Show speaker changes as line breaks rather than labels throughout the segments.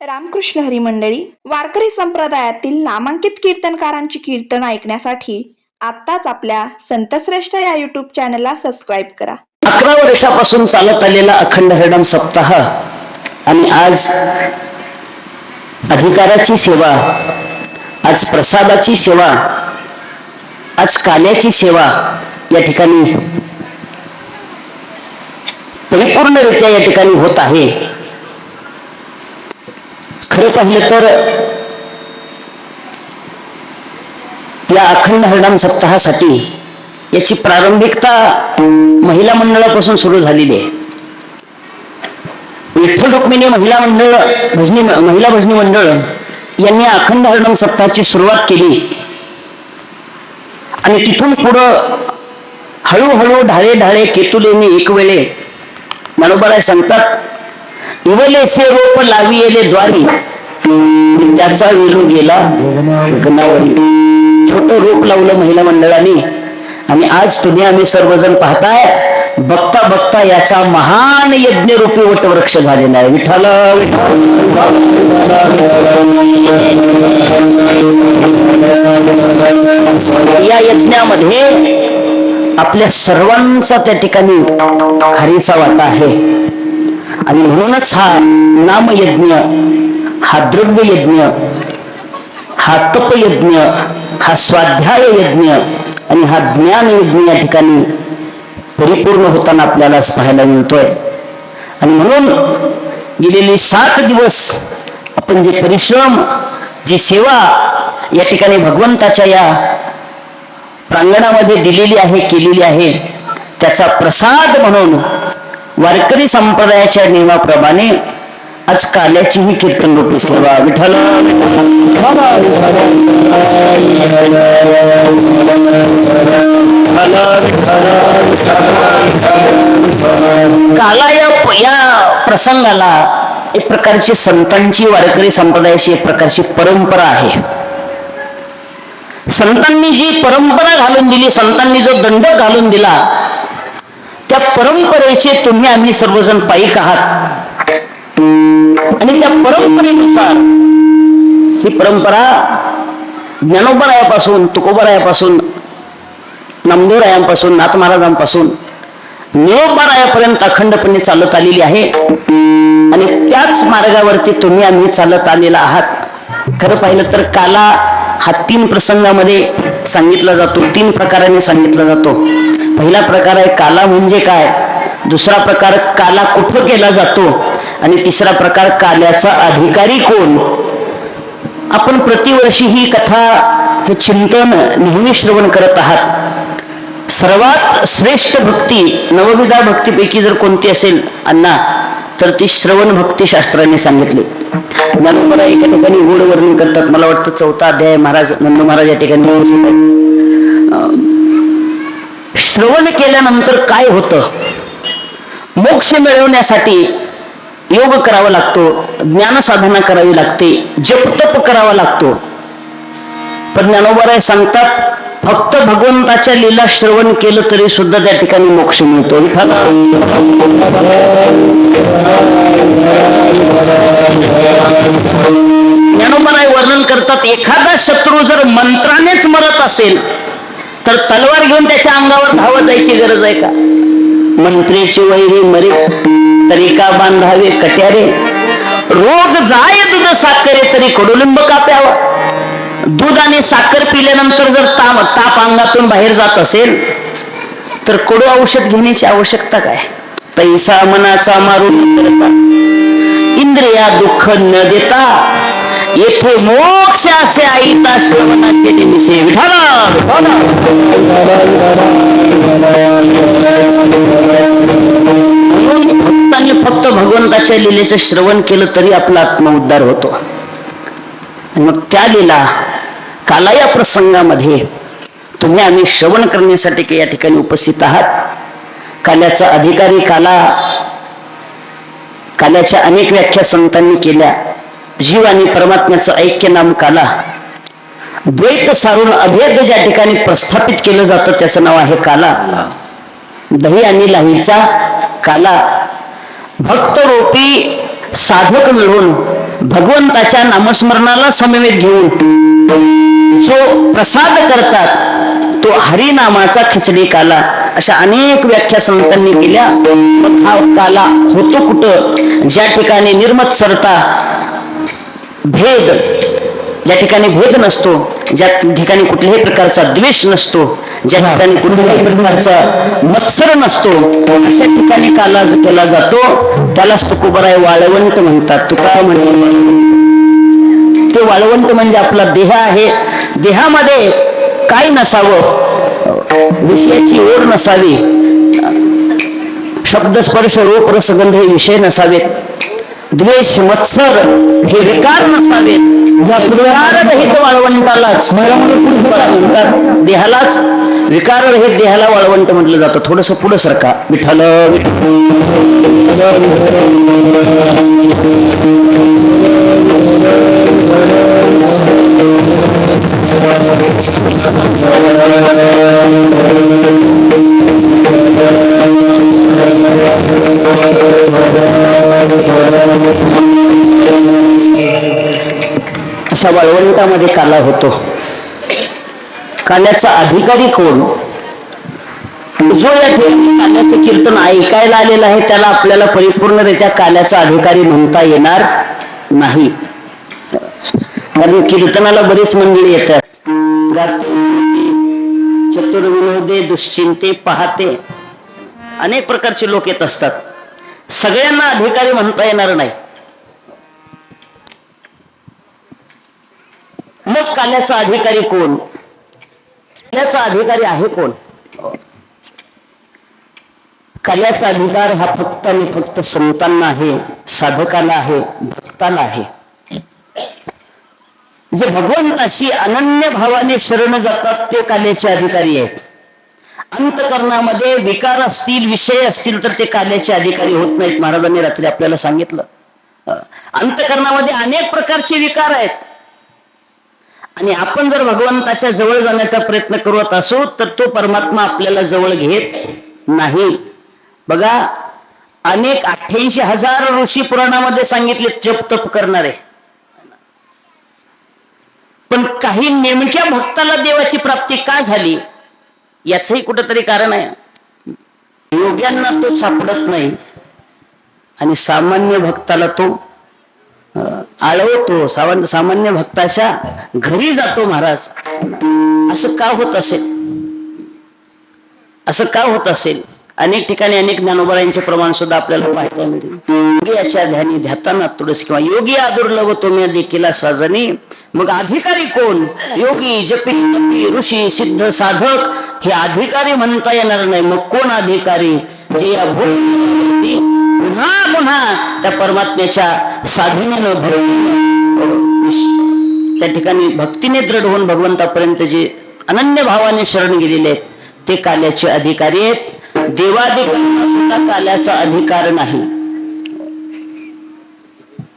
रामकृष्ण हरी मंडळी वारकरी संप्रदायातील नामांकित कीर्तनकारांची कीर्तन ऐकण्यासाठी आत्ताच आपल्या संतश्रेष्ठ या युट्यूब चॅनलला सबस्क्राईब करा.
अकरा वर्षापासून चालत आलेला अखंड हरिणाम सप्ताह आणि आज अधिकाराची सेवा आज प्रसादाची सेवा आज काल्याची सेवा या ठिकाणी परिपूर्णरित्या या ठिकाणी होत आहे. खरं पाहिलं तर या अखंड हरिणाम सप्ताहासाठी याची प्रारंभिकता महिला मंडळापासून सुरू झालेली आहे. विठ्ठल रुक्मिणी महिला मंडळ भजनी महिला भजनी मंडळ यांनी अखंड हरिणाम सप्ताहाची सुरुवात केली. आणि तिथून पुढं हळूहळू ढाळे ढाळे केतुलेने एक वेळे मनोबराय सांगतात इवलेसे रोप लावी येले द्वारी. त्याचा विरू गेला गगनावरी छोट रोप लावलं महिला मंडळाने. आणि आज तुम्ही आम्ही सर्वजण पाहताय बघता बघता याचा महान यज्ञ रूपी वटवृक्ष झालेला आहे. विठाल या यज्ञामध्ये आपल्या सर्वांचा त्या ठिकाणी खारीचा वाटा आहे. आणि म्हणूनच हा नामयज्ञ हा द्रव्य यज्ञ हा तपयज्ञ हा स्वाध्याय यज्ञ आणि हा ज्ञान यज्ञ या ठिकाणी परिपूर्ण होताना आपल्याला पाहायला मिळतोय. आणि म्हणून गेलेले सात दिवस आपण जे परिश्रम जी सेवा या ठिकाणी भगवंताच्या या प्रांगणामध्ये दिलेली आहे केलेली आहे त्याचा प्रसाद म्हणून वारकरी संप्रदायाच्या नियमाप्रमाणे आज काल्याची ही कीर्तन रूपी सेवा विठ्ठल. काला या या प्रसंगाला एक प्रकारची संतांची वारकरी संप्रदायाची एक प्रकारची परंपरा आहे. संतांनी जी परंपरा घालून दिली संतांनी जो दंड घालून दिला त्या परंपरेचे तुम्ही आम्ही सर्वजण पायिक आहात. आणि त्या परंपरेनुसार ही परंपरा ज्ञानोबरायापासून तुकोबरायापासून नामदेवरायांपासून नाथ महाराजांपासून निरोपरायापर्यंत अखंडपणे चालत आलेली आहे. आणि त्याच मार्गावरती तुम्ही आम्ही चालत आलेला आहात. खरं पाहिलं तर काला हा तीन प्रसंगामध्ये सांगितला जातो तीन प्रकाराने सांगितला जातो. पहिला प्रकार आहे काला म्हणजे काय? दुसरा प्रकार काला कुठं केला जातो? आणि तिसरा प्रकार काल्याचा अधिकारी कोण? आपण प्रतिवर्षी ही कथा हे चिंतन नेहमी श्रवण करत आहात. सर्वात श्रेष्ठ भक्ती नवविधा भक्तीपैकी जर कोणती असेल अण्णा तर ती श्रवण भक्ती शास्त्राने सांगितली. मला एका ठिकाणी गोड वर्णन करतात. मला वाटतं चौथा अध्याय महाराज नंद महाराज या ठिकाणी श्रवण केल्यानंतर काय होतं? मोक्ष मिळवण्यासाठी योग करावा लागतो ज्ञान साधना करावी लागते जप तप करावा लागतो. पण ज्ञानोबाराय सांगतात फक्त भगवंताच्या लीला श्रवण केलं तरी सुद्धा त्या ठिकाणी मोक्ष मिळतो. ज्ञानोबाराय वर्णन करतात एखादा शत्रू जर मंत्रानेच मरत असेल तर तलवार घेऊन त्याच्या अंगावर धावत जायची गरज आहे का? मंत्रीची वैरी मरे तरीका बांधावे कट्यारे? रोग जाय दूध साखरे तरी कडुलिंब का दूध आणि साखर पिल्यानंतर जर ताप ताप अंगातून बाहेर जात असेल तर कडू औषध घेण्याची आवश्यकता काय? पैसा मनाचा मारून इंद्रिया दुःख न देता येथे मोक्ष असे आईता श्रवणा केले निषे भक्तांनी फक्त भगवंताच्या लिलेचं श्रवण केलं तरी आपला आत्मउद्धार होतो. मग त्या लीला काला या प्रसंगामध्ये तुम्ही आम्ही श्रवण करण्यासाठी या ठिकाणी उपस्थित आहात. काल्याचा अधिकारी काला काल्याच्या अनेक व्याख्या संतांनी केल्या. जीव आणि परमात्म्याचं ऐक्य नाम काला द्वैत सारून अभेद ज्या ठिकाणी प्रस्थापित केलं जातं त्याचं नाव आहे काला. दही आणि लाहीचा काला. भक्त रोपी साधक मिळून भगवंताच्या नामस्मरणाला समवेत घेऊन जो प्रसाद करतात तो हरिनामाचा खिचडी काला. अशा अनेक व्याख्या संतांनी केल्या. मग हा काला होतो कुठं? ज्या ठिकाणी निर्मत सरता भेद. ज्या ठिकाणी भेद नसतो ज्या ठिकाणी कुठल्याही प्रकारचा द्वेष नसतो ज्या ठिकाणी कुठल्याही प्रकारचा मत्सर नसतो अशा ठिकाणी काला ज- केला जातो त्यालाच तुकोबराय वाळवंट म्हणतात. तुका म्हणतात ते वाळवंट म्हणजे आपला देह आहे. देहामध्ये काय नसावं? विषयाची ओढ नसावी. शब्द स्पर्श रूप रसगंध हे विषय नसावेत. द्वेष मत्सर हे विकार नसावेत या विकाररहित वाळवंटालाच म्हणतात देहालाच विकाररहित देहाला वाळवंट म्हटलं जातं. थोडस पुढं सरका. विठाल विठ्ठल. वाळवंटामध्ये काला होतो. काल्याचा अधिकारी कोण? जो या ठिकाणी काल्याचं कीर्तन ऐकायला आलेलं आहे त्याला आपल्याला परिपूर्णरित्या काल्याचा अधिकारी म्हणता येणार नाही. कारण कीर्तनाला बरीच मंडळी येतात. चतुर्विनोदे दुश्चिंते पाहते. अनेक प्रकारचे लोक येत असतात. सगळ्यांना अधिकारी म्हणता येणार नाही. मग काल्याचा अधिकारी कोण? काल्याचा अधिकारी आहे कोण? काल्याचा अधिकार हा फक्त आणि फक्त संतांना आहे साधकाला आहे भक्ताला आहे. जे भगवंताशी अनन्य भावाने शरण जातात ते काल्याचे अधिकारी आहेत. अंतकरणामध्ये विकार असतील विषय असतील तर ते काल्याचे अधिकारी होत नाहीत. महाराजांनी रात्री आपल्याला सांगितलं. अंतकरणामध्ये अनेक प्रकारचे विकार आहेत. आणि आपण जर भगवंताच्या जवळ जाण्याचा प्रयत्न करत असू तर तो परमात्मा आपल्याला जवळ घेत नाही. बघा अनेक अठ्ठ्याऐंशी हजार ऋषी पुराणामध्ये सांगितले जप तप करणारे. पण काही नेमक्या भक्ताला देवाची प्राप्ती का झाली? याचंही कुठंतरी कारण आहे. योग्यांना तो सापडत नाही. आणि सामान्य भक्ताला तो आळवतो सावन सामान्य भक्ताच्या घरी जातो महाराज. असं का होत असेल? असं का होत असेल? अनेक ठिकाणी अनेक ज्ञानोबरांचे प्रमाण सुद्धा आपल्याला पाहायला मिळते योगी याच्या ध्यानी ध्याताना तुळस किंवा योगी आदुर्लभ तुम्ही देखील सजनी मग अधिकारी कोण? योगी जपी ऋषी सिद्ध साधक. हे अधिकारी म्हणता येणार नाही. मग कोण अधिकारी? जी अभूती पुन्हा पुन्हा त्या परमात्म्याच्या साधनेनं भक्तीनं हो, त्या ठिकाणी भक्तीने दृढ होऊन भगवंतापर्यंत जे अनन्य भावाने शरण गेलेले आहेत ते काल्याचे अधिकारी आहेत. देवाधिकांना सुद्धा काल्याचा अधिकार नाही.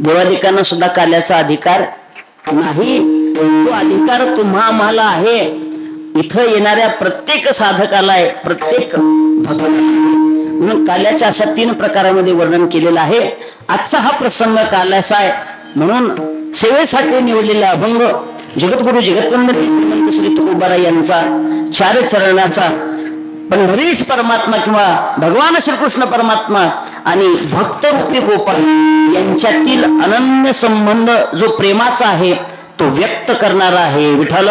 देवाधिकांना सुद्धा काल्याचा अधिकार नाही. तो अधिकार तुम्हा आम्हाला आहे. इथं येणाऱ्या प्रत्येक साधकाला आहे. प्रत्येक भक्ताला म्हणून काल्याच्या अशा तीन प्रकारामध्ये वर्णन केलेलं आहे आजचा हा प्रसंग काल्याचा आहे म्हणून सेवेसाठी निवडलेला अभंग जगद्गुरु जगतवंदन श्रीमंत श्री तुकोबारा यांचा चार चरणाचा पंढरीश परमात्मा किंवा भगवान श्रीकृष्ण परमात्मा आणि भक्तरूपी गोपाल यांच्यातील अनन्य संबंध जो प्रेमाचा आहे तो व्यक्त करणारा आहे विठ्ठल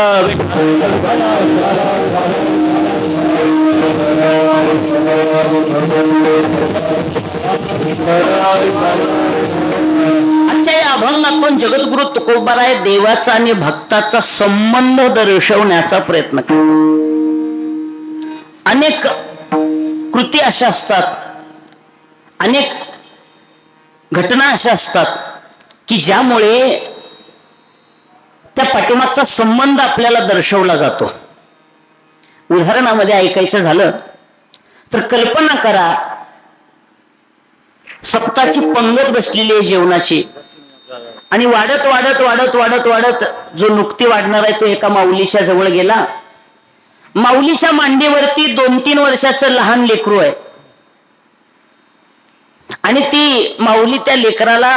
आजच्या या आपण जगद्गुरु तुकोबाराय देवाचा आणि भक्ताचा संबंध दर्शवण्याचा प्रयत्न करतो अनेक कृती अशा असतात. अनेक घटना अशा असतात की ज्यामुळे त्या पाठीमागचा संबंध आपल्याला दर्शवला जातो. उदाहरणामध्ये ऐकायचं झालं तर कल्पना करा सप्ताची पंगत बसलेली आहे जेवणाची. आणि वाढत वाढत वाढत वाढत वाढत जो नुकती वाढणार आहे तो एका माऊलीच्या जवळ गेला. माऊलीच्या मांडीवरती दोन तीन वर्षाचं लहान लेकरू आहे. आणि ती माऊली त्या लेकराला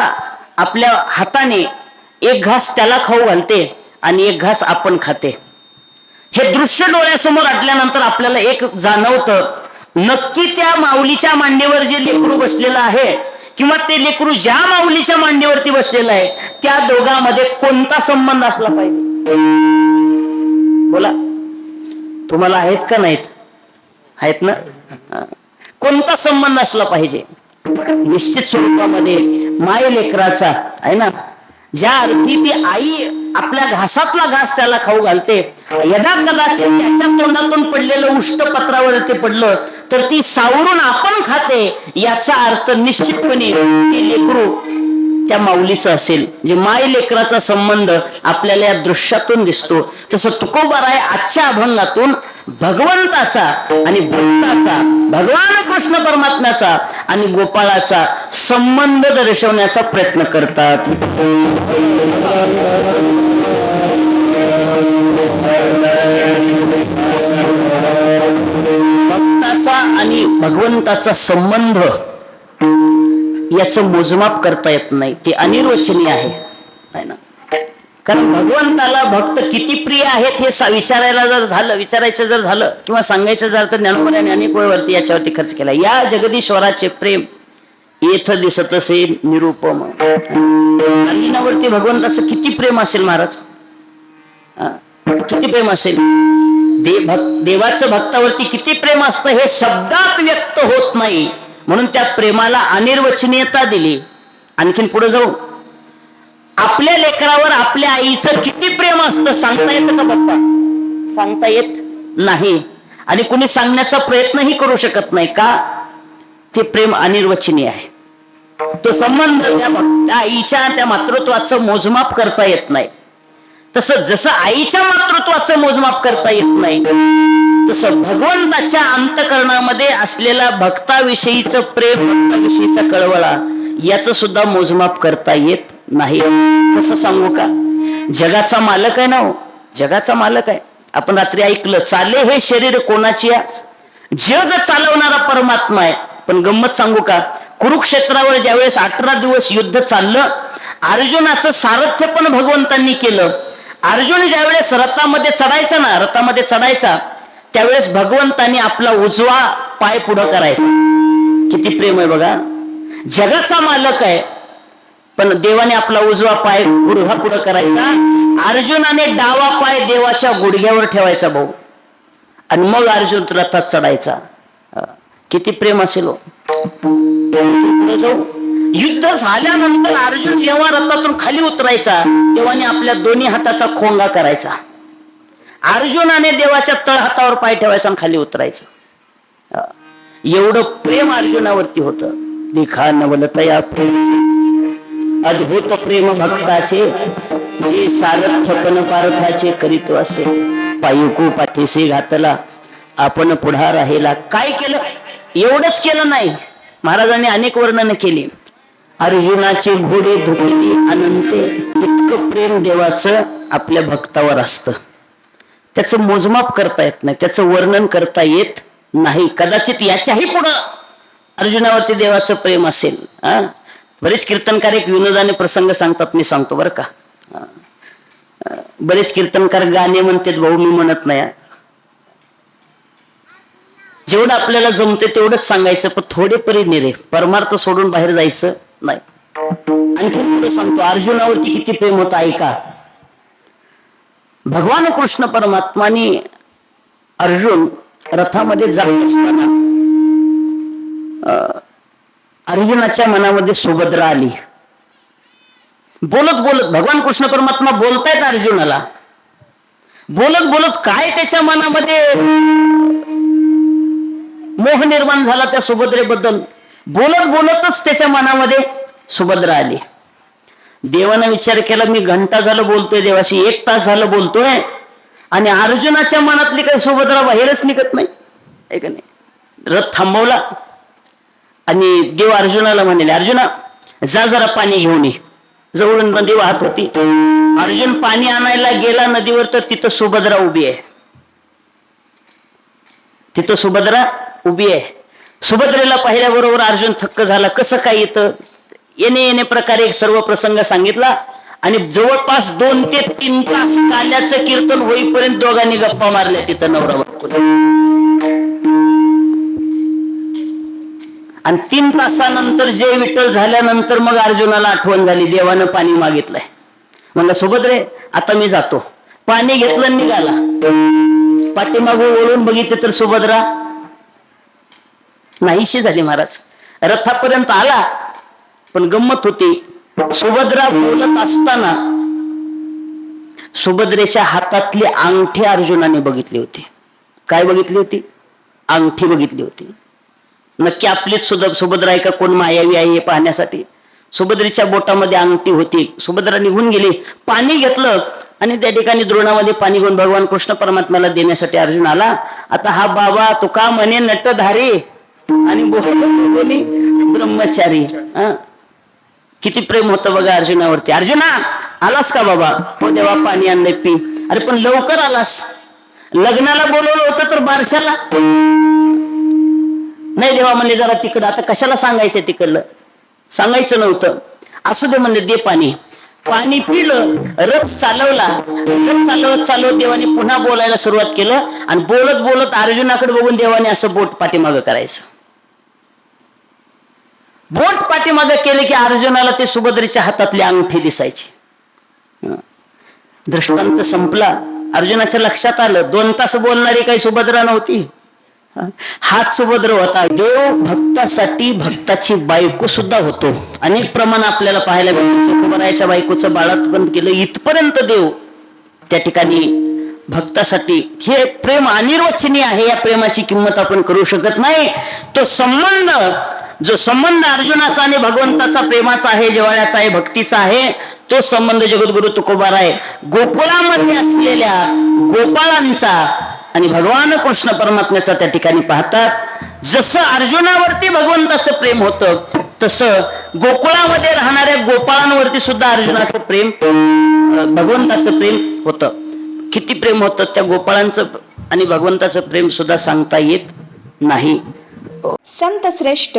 आपल्या हाताने एक घास त्याला खाऊ घालते आणि एक घास आपण खाते. हे दृश्य डोळ्यासमोर आटल्यानंतर आपल्याला एक जाणवतं नक्की त्या माऊलीच्या मांडीवर जे लेकरू बसलेलं आहे किंवा ते लेकरू ज्या माऊलीच्या मांडीवरती बसलेलं आहे त्या दोघांमध्ये कोणता संबंध असला पाहिजे? बोला. तुम्हाला आहेत का नाहीत? आहेत ना? कोणता संबंध असला पाहिजे? निश्चित स्वरूपामध्ये माय लेकराचा आहे ना? ज्या अर्थी ती आई आपल्या घासातला घास त्याला खाऊ घालते यदा कदाचित त्याच्या तोंडातून पडलेलं उष्ट पत्रावर ते पडलं तर ती सावरून आपण खाते याचा अर्थ निश्चितपणे ते लेकरू त्या माऊलीचं असेल. जे माय लेकराचा संबंध आपल्याला या दृश्यातून दिसतो. तसं आहे आजच्या अभंगातून भगवंताचा आणि भक्ताचा भगवान कृष्ण परमात्म्याचा आणि गोपाळाचा संबंध दर्शवण्याचा प्रयत्न करतात. आणि भगवंताचा संबंध याच मोजमाप करता येत नाही. ते अनिर्वचनीय आहे. ना? कारण भगवंताला भक्त किती प्रिय आहेत हे विचारायला जर झालं विचारायचं जर झालं किंवा सांगायचं जर तर ज्ञानपणाने अनेक वेळवरती याच्यावरती खर्च केला. या जगदीश्वराचे प्रेम येथ दिसत असे निरुपम. अर्जुनावरती भगवंताचं किती प्रेम असेल महाराज? किती प्रेम असेल? दे भक देवाचं भक्तावरती किती प्रेम असतं हे शब्दात व्यक्त होत नाही. म्हणून त्या प्रेमाला अनिर्वचनीयता दिली. आणखीन पुढे जाऊ. आपल्या लेकरावर आपल्या आईचं किती प्रेम असतं सांगता येतं का बाप्पा? सांगता येत नाही. आणि कुणी सांगण्याचा प्रयत्नही करू शकत नाही का? ते प्रेम अनिर्वचनीय आहे. तो संबंध त्या आईच्या त्या मातृत्वाचं मोजमाप करता येत नाही. तसं जसं आईच्या मातृत्वाचं मोजमाप करता येत नाही तसं भगवंताच्या अंतकरणामध्ये असलेला भक्ताविषयीचं प्रेम भक्ताविषयीचा कळवळा याच सुद्धा मोजमाप करता येत नाही. कसं सांगू का? जगाचा मालक आहे ना हो जगाचा मालक आहे. आपण रात्री ऐकलं चाले हे शरीर कोणाची आहे? जग चालवणारा परमात्मा आहे. पण गंमत सांगू का? कुरुक्षेत्रावर ज्यावेळेस अठरा दिवस युद्ध चाललं अर्जुनाचं सारथ्य पण भगवंतांनी केलं. अर्जुन ज्यावेळेस रथामध्ये चढायचा ना रथामध्ये चढायचा त्यावेळेस भगवंतांनी आपला उजवा पाय पुढं करायचा. किती प्रेम आहे बघा. जगाचा मालक आहे पण देवाने आपला उजवा पाय गुडघा पुढं करायचा. अर्जुनाने डावा पाय देवाच्या गुडघ्यावर ठेवायचा भाऊ. आणि मग अर्जुन रथात चढायचा. किती प्रेम असेल हो. जाऊ. युद्ध झाल्यानंतर अर्जुन जेव्हा रथातून खाली उतरायचा तेव्हाने आपल्या दोन्ही हाताचा खोंगा करायचा. अर्जुनाने देवाच्या तळ हातावर पाय ठेवायचा आणि खाली उतरायचं. एवढं प्रेम अर्जुनावरती होतं. लिखा नवलतया प्रेम अद्भुत प्रेम भक्ताचे जे सारथ्यपण पारथाचे करीतो असे. पायुकू पाठीसे घातला आपण पुढा राहिला. काय केलं? एवढंच केलं नाही. महाराजांनी अनेक वर्णन केली. अर्जुनाचे घोडे धुकली अनंते इतकं प्रेम देवाचं आपल्या भक्तावर असतं. त्याचं मोजमाप करता येत नाही त्याचं वर्णन करता येत नाही. कदाचित याच्याही पुढं अर्जुनावरती देवाचं प्रेम असेल. हा? बरेच कीर्तनकार एक विनोदाने प्रसंग सांगतात मी सांगतो बरं का. बरेच कीर्तनकार गाणे म्हणतात भाऊ मी म्हणत नाही. जेवढं आपल्याला जमते तेवढंच सांगायचं पण थोडे परी निरे. परमार्थ सोडून बाहेर जायचं नाही. आणखी पुढे सांगतो अर्जुनावरती किती प्रेम होतं ऐका. भगवान कृष्ण परमात्माने अर्जुन रथामध्ये जात असताना अं, अर्जुनाच्या मनामध्ये सुभद्रा आली. बोलत बोलत भगवान कृष्ण परमात्मा बोलतायत अर्जुनाला. बोलत बोलत काय त्याच्या मनामध्ये? मोह निर्माण झाला त्या सुभद्रेबद्दल. बोलत बोलतच त्याच्या मनामध्ये सुभद्रा आली. देवानं विचार केला मी घंटा झालं बोलतोय देवाशी एक तास झालं बोलतोय. आणि अर्जुनाच्या मनातली काही सुभद्रा बाहेरच निघत नाही. आहे का नाही? रथ थांबवला. आणि देव अर्जुनाला म्हणले अर्जुना जा जरा पाणी घेऊन ये. जवळून नदी वाहत होती. अर्जुन पाणी आणायला गेला नदीवर तर तिथं सुभद्रा उभी आहे. तिथं सुभद्रा उभी आहे. सुभद्रेला पाहिल्याबरोबर अर्जुन थक्क झाला. कसं काय येतं येणे येणे प्रकारे एक सर्व प्रसंग सांगितला. आणि जवळपास दोन ते तीन तास काल्याचं कीर्तन होईपर्यंत दोघांनी गप्पा मारल्या तिथं नवरा बापू आणि तीन तासानंतर जय विठ्ठल झाल्यानंतर मग अर्जुनाला आठवण झाली देवानं पाणी मागितलंय. म्हणलं सुभद्रे आता मी जातो. पाणी घेतलं आणि निघाला. पाठीमागून ओळून बघितले तर सुभद्रा नाहीशी झाली महाराज. रथापर्यंत आला पण गंमत होती. सुभद्रा बोलत असताना सुभद्रेच्या हातातली अंगठी अर्जुनाने बघितली होती. काय बघितली होती? अंगठी बघितली होती. नक्की आपलीच सुद्धा सुभद्रा आहे का? कोण मायावी आहे हे पाहण्यासाठी. सुभद्रेच्या बोटामध्ये अंगठी होती. सुभद्रा निघून गेली. पाणी घेतलं आणि त्या ठिकाणी द्रोणामध्ये पाणी घेऊन भगवान कृष्ण परमात्म्याला देण्यासाठी अर्जुन आला. आता हा बाबा तुका म्हणे नटधारी. आणि बोली ब्रह्मचारी. किती प्रेम होतं बघा अर्जुनावरती. अर्जुना आलास का बाबा? हो देवा पाणी आणलंय पी. अरे पण लवकर आलास. लग्नाला बोलवलं होतं तर बारशाला. नाही देवा म्हणले जरा तिकडं. आता कशाला सांगायचं तिकडलं? सांगायचं नव्हतं. असू दे म्हणले दे पाणी. पाणी पिलं रथ चालवला. रथ चालवत चालवत देवाने पुन्हा बोलायला सुरुवात केलं आणि बोलत बोलत अर्जुनाकडे बघून देवाने असं बोट पाठीमागं करायचं. बोट पाठीमागं केले की अर्जुनाला ते सुभद्रेच्या हातातली अंगठी दिसायची. दृष्टांत संपला. अर्जुनाच्या लक्षात आलं. दोन तास बोलणारी काही सुभद्रा नव्हती. हाच सुभद्र होता. देव भक्तासाठी भक्ताची बायको सुद्धा होतो. अनेक प्रमाण आपल्याला पाहायला मिळतं चोखोबरायच्या बायकोचं बाळातपण केलं इथपर्यंत देव त्या ठिकाणी भक्तासाठी हे प्रेम अनिर्वचनीय आहे. या प्रेमाची किंमत आपण करू शकत नाही. तो संबंध जो संबंध अर्जुनाचा आणि भगवंताचा प्रेमाचा आहे जिव्हाळ्याचा आहे भक्तीचा आहे तो संबंध जगद्गुरु तुकोबार आहे. गोकुळामध्ये असलेल्या गोपाळांचा आणि भगवान कृष्ण परमात्म्याचा त्या ठिकाणी पाहतात. जसं अर्जुनावरती भगवंताचं प्रेम होतं तसं गोकुळामध्ये राहणाऱ्या गोपाळांवरती सुद्धा अर्जुनाचं प्रेम भगवंताचं प्रेम होतं. किती प्रेम होतं त्या गोपाळांचं आणि भगवंताचं प्रेम सुद्धा सांगता येत नाही.
संत श्रेष्ठ